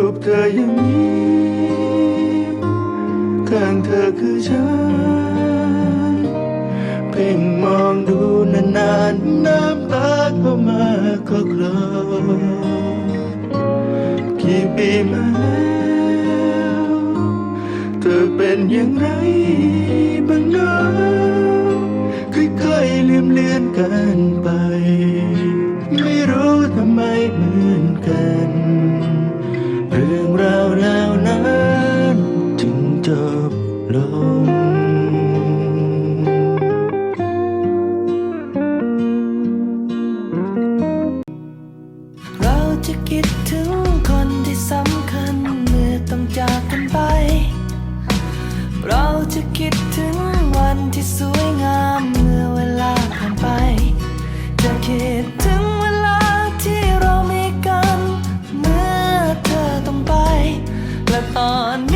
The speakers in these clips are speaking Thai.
รูปเธอยังยิ้มข้างเธอคือฉัน เพ่งมองดูนานๆ น้ำตาก็มาก็คลอกี่ปีมาแล้วเธอเป็นอย่างไรบ้างเนาะค่อยๆลืมเลือนกัน เราจะคิดถึงวันที่สวยงามเมื่อเวลาผ่านไป จะคิดถึงเวลาที่เรามีกัน เมื่อเธอต้องไป และตอน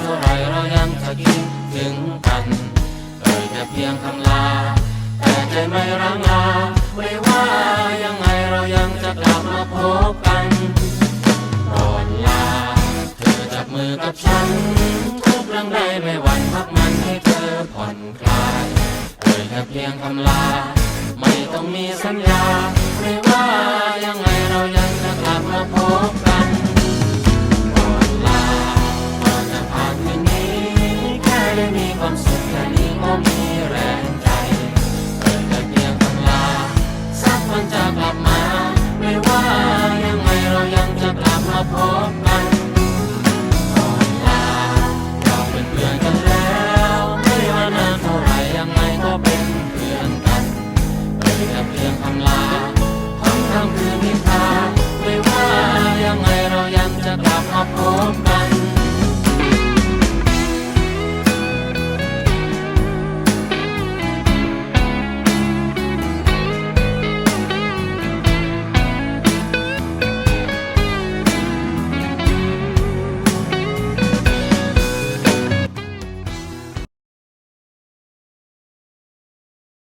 เท่าไรเรายังจะคิดถึงกันเอ่ยแค่เพียงคำลา แต่ใจไม่ร้างลาไม่ว่ายังไงเรายังจะกลับมาพบกันก่อนลาเธอจับมือกับฉัน ทุกเรื่องใดไม่หวั่นพักมันให้เธอผ่อนคลายเอ่ยแค่เพียงคำลา ไม่ต้องมีสัญญา ความสุขแค่นี้ก็มีแรงใจ เปิดแต่เพียงคำลา สักวันจะกลับมา ไม่ว่ายังไงเรายังจะกลับมาพบกันก่อนลาเราเป็นเพื่อนกันแล้ว ไม่ว่านานเท่าไหร่ยังไงก็เป็นเพื่อนกันเปิดแต่เพียงคำลาห้องคำคืนนิทาไม่ว่ายังไงเรายังจะกลับมาพบกัน